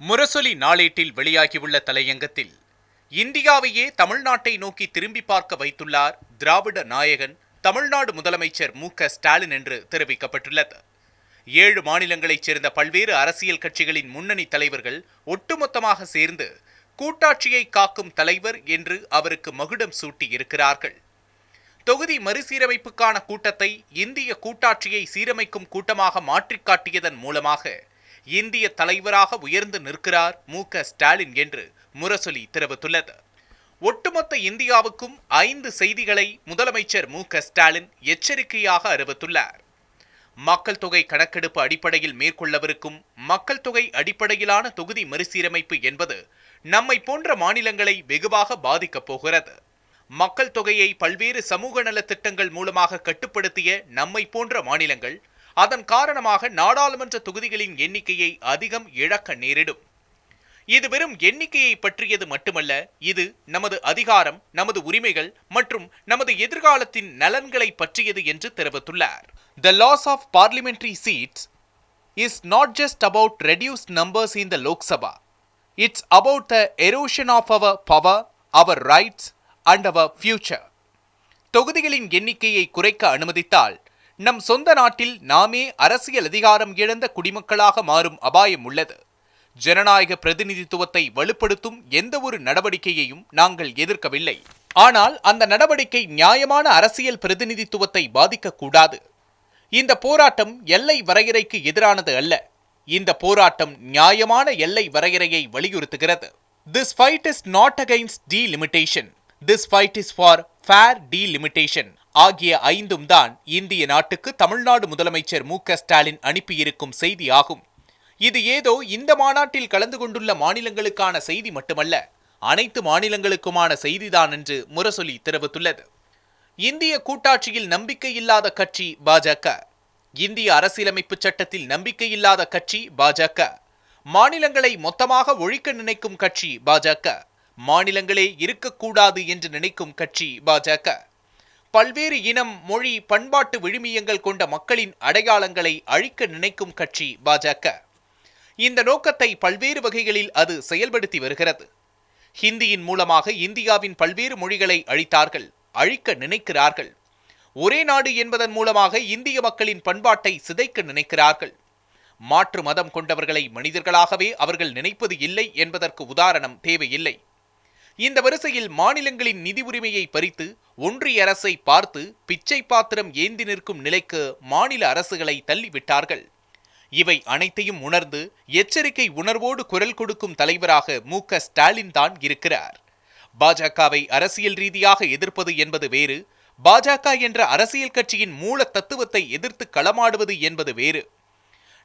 முரசொலி நாளேட்டில் வெளியாகியுள்ள தலையங்கத்தில் இந்தியாவையே தமிழ்நாட்டை நோக்கி திரும்பி பார்க்க வைத்துள்ளார் திராவிட நாயகன் தமிழ்நாடு முதலமைச்சர் மு க ஸ்டாலின் என்று தெரிவிக்கப்பட்டுள்ளது. ஏழு மாநிலங்களைச் சேர்ந்த பல்வேறு அரசியல் கட்சிகளின் முன்னணி தலைவர்கள் ஒட்டுமொத்தமாக சேர்ந்து கூட்டாட்சியை காக்கும் தலைவர் என்று அவருக்கு மகுடம் சூட்டி இருக்கிறார்கள் தொகுதி மறுசீரமைப்புக்கான கூட்டத்தை இந்திய கூட்டாட்சியை சீரமைக்கும் கூட்டமாக மாற்றிக் காட்டியதன் மூலமாக இந்திய தலைவராக உயர்ந்து நிற்கிறார் மு க ஸ்டாலின் என்று முரசொலி தெரிவித்துள்ளது. ஒட்டுமொத்த இந்தியாவுக்கும் ஐந்து செய்திகளை முதலமைச்சர் மு க ஸ்டாலின் எச்சரிக்கையாக அறிவித்துள்ளார். மக்கள் தொகை கணக்கெடுப்பு அடிப்படையில் மேற்கொள்ளவிருக்கும் மக்கள் தொகை அடிப்படையிலான தொகுதி மறுசீரமைப்பு என்பது நம்மை போன்ற மாநிலங்களை வெகுவாக பாதிக்கப் போகிறது. மக்கள் தொகையை பல்வேறு சமூக நலத்திட்டங்கள் மூலமாக கட்டுப்படுத்திய நம்மை போன்ற மாநிலங்கள் அதன் காரணமாக நாடாளுமன்ற தொகுதிகளின் எண்ணிக்கையை அதிகம் இழக்க நேரிடும். இது வெறும் எண்ணிக்கையை பற்றியது மட்டுமல்ல இது நமது அதிகாரம் நமது உரிமைகள் மற்றும் நமது எதிர்காலத்தின் நலன்களை பற்றியது என்று தெரிவித்துள்ளார். The loss of parliamentary seats is not just about reduced numbers in the Lok Sabha it's about the erosion of our power our rights and our future தொகுதிகளின் எண்ணிக்கையை குறைக்க அனுமதித்தால் நம் சொந்த நாட்டில் நாமே அரசியல் அதிகாரம் இழந்த குடிமக்களாக மாறும் அபாயம் உள்ளது. ஜனநாயக பிரதிநிதித்துவத்தை வலுப்படுத்தும் எந்த ஒரு நடவடிக்கையையும் நாங்கள் எதிர்க்கவில்லை. ஆனால் அந்த நடவடிக்கை நியாயமான அரசியல் பிரதிநிதித்துவத்தை பாதிக்கக்கூடாது இந்த போராட்டம் எல்லை வரையறைக்கு எதிரானது அல்ல. இந்த போராட்டம் நியாயமான எல்லை வரையறையை வலியுறுத்துகிறது. This fight is not against delimitation this fight is for fair delimitation ஆகிய ஐந்தும் தான் இந்திய நாட்டுக்கு தமிழ்நாடு முதலமைச்சர் மு க ஸ்டாலின் அனுப்பியிருக்கும் செய்தி ஆகும் இது ஏதோ இந்த மாநாட்டில் கலந்து கொண்டுள்ள மாநிலங்களுக்கான செய்தி மட்டுமல்ல அனைத்து மாநிலங்களுக்குமான செய்திதான் என்று முரசொலி தெரிவித்துள்ளது. இந்திய கூட்டாட்சியில் நம்பிக்கையில்லாத கட்சி பாஜக. இந்திய அரசியலமைப்பு சட்டத்தில் நம்பிக்கையில்லாத கட்சி பாஜக. மாநிலங்களை மொத்தமாக ஒழிக்க நினைக்கும் கட்சி பாஜக. மாநிலங்களே இருக்கக்கூடாது என்று நினைக்கும் கட்சி பாஜக. பல்வேறு இனம் மொழி பண்பாட்டு விழுமியங்கள் கொண்ட மக்களின் அடையாளங்களை அழிக்க நினைக்கும் கட்சி பாஜக. இந்த நோக்கத்தை பல்வேறு வகைகளில் அது செயல்படுத்தி வருகிறது. ஹிந்தியின் மூலமாக இந்தியாவின் பல்வேறு மொழிகளை அழித்தார்கள் அழிக்க நினைக்கிறார்கள். ஒரே நாடு என்பதன் மூலமாக இந்திய மக்களின் பண்பாட்டை சிதைக்க நினைக்கிறார்கள். மாற்று மதம் கொண்டவர்களை மனிதர்களாகவே அவர்கள் நினைப்பது இல்லை என்பதற்கு உதாரணம் தேவையில்லை. இந்த வரிசையில் மாநிலங்களின் நிதி உரிமையை பறித்து ஒன்றிய அரசை பார்த்து பிச்சை பாத்திரம் ஏந்தி நிற்கும் நிலைக்கு மாநில அரசுகளை தள்ளிவிட்டார்கள். இவை அனைத்தையும் உணர்ந்து எச்சரிக்கை உணர்வோடு குரல் கொடுக்கும் தலைவராக மு. க. ஸ்டாலின் தான் இருக்கிறார். பாஜகவை அரசியல் ரீதியாக எதிர்ப்பது என்பது வேறு பாஜக என்ற அரசியல் கட்சியின் மூல தத்துவத்தை எதிர்த்து களமாடுவது என்பது வேறு.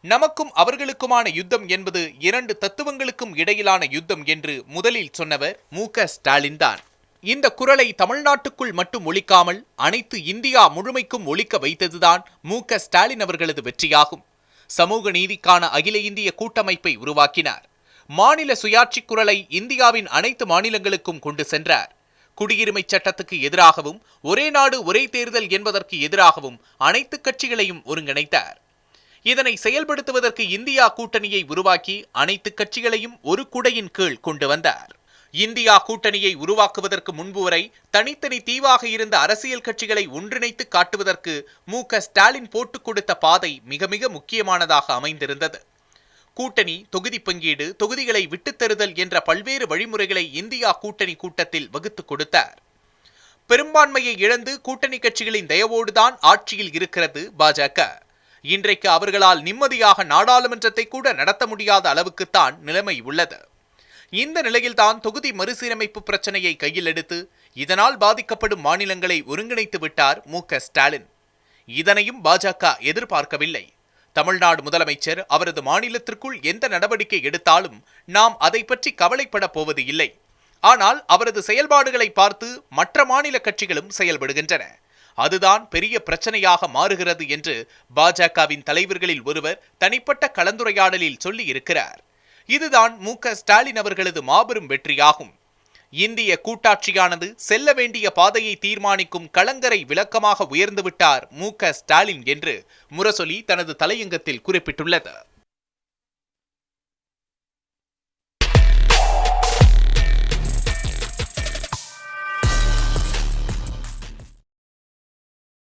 நமக்கும் அவர்களுக்குமான யுத்தம் என்பது இரண்டு தத்துவங்களுக்கும் இடையிலான யுத்தம் என்று முதலில் சொன்னவர் மு. க. ஸ்டாலின் தான். இந்த குரலை தமிழ்நாட்டுக்குள் மட்டும் ஒழிக்காமல் அனைத்து இந்தியா முழுமைக்கும் ஒழிக்க வைத்ததுதான் மு க ஸ்டாலின் அவர்களது வெற்றியாகும். சமூக நீதிக்கான அகில இந்திய கூட்டமைப்பை உருவாக்கினார். மாநில சுயாட்சி குரலை இந்தியாவின் அனைத்து மாநிலங்களுக்கும் கொண்டு சென்றார். குடியுரிமை சட்டத்துக்கு எதிராகவும் ஒரே நாடு ஒரே தேர்தல் என்பதற்கு எதிராகவும் அனைத்து கட்சிகளையும் ஒருங்கிணைத்தார். இதனை செயல்படுத்துவதற்கு இந்தியா கூட்டணியை உருவாக்கி அனைத்து கட்சிகளையும் ஒரு குடையின் கீழ் கொண்டு வந்தார். இந்தியா கூட்டணியை உருவாக்குவதற்கு முன்பு வரை தனித்தனி தீவாக இருந்த அரசியல் கட்சிகளை ஒன்றிணைத்து காட்டுவதற்கு மு ஸ்டாலின் போட்டுக் கொடுத்த பாதை மிக மிக முக்கியமானதாக அமைந்திருந்தது. கூட்டணி தொகுதி பங்கீடு தொகுதிகளை விட்டுத்தருதல் என்ற பல்வேறு வழிமுறைகளை இந்தியா கூட்டணி கூட்டத்தில் வகுத்துக் கொடுத்தார். பெரும்பான்மையை இழந்து கூட்டணி கட்சிகளின் தயவோடுதான் ஆட்சியில் இருக்கிறது பாஜக இன்றைக்கு அவர்களால் நிம்மதியாக நாடாளுமன்றத்தை கூட நடத்த முடியாத அளவுக்குத்தான் நிலைமை உள்ளது. இந்த நிலையில்தான் தொகுதி மறுசீரமைப்பு பிரச்சனையை கையில் எடுத்து இதனால் பாதிக்கப்படும் மாநிலங்களை ஒருங்கிணைத்து விட்டார் மு க ஸ்டாலின். இதனையும் பாஜக எதிர்பார்க்கவில்லை. தமிழ்நாடு முதலமைச்சர் அவரது மாநிலத்திற்குள் எந்த நடவடிக்கை எடுத்தாலும் நாம் அதை பற்றி கவலைப்பட போவது இல்லை. ஆனால் அவரது செயல்பாடுகளை பார்த்து மற்ற மாநில கட்சிகளும் செயல்படுகின்றன. அதுதான் பெரிய பிரச்சனையாக மாறுகிறது என்று பாஜகவின் தலைவர்களில் ஒருவர் தனிப்பட்ட கலந்துரையாடலில் சொல்லி இருக்கிறார் இதுதான் மு ஸ்டாலின் அவர்களது மாபெரும் வெற்றியாகும். இந்திய கூட்டாட்சியானது செல்ல வேண்டிய பாதையை தீர்மானிக்கும் கலங்கரை விளக்கமாக உயர்ந்துவிட்டார் மு ஸ்டாலின் என்று முரசொலி தனது தலையங்கத்தில் குறிப்பிட்டுள்ளது.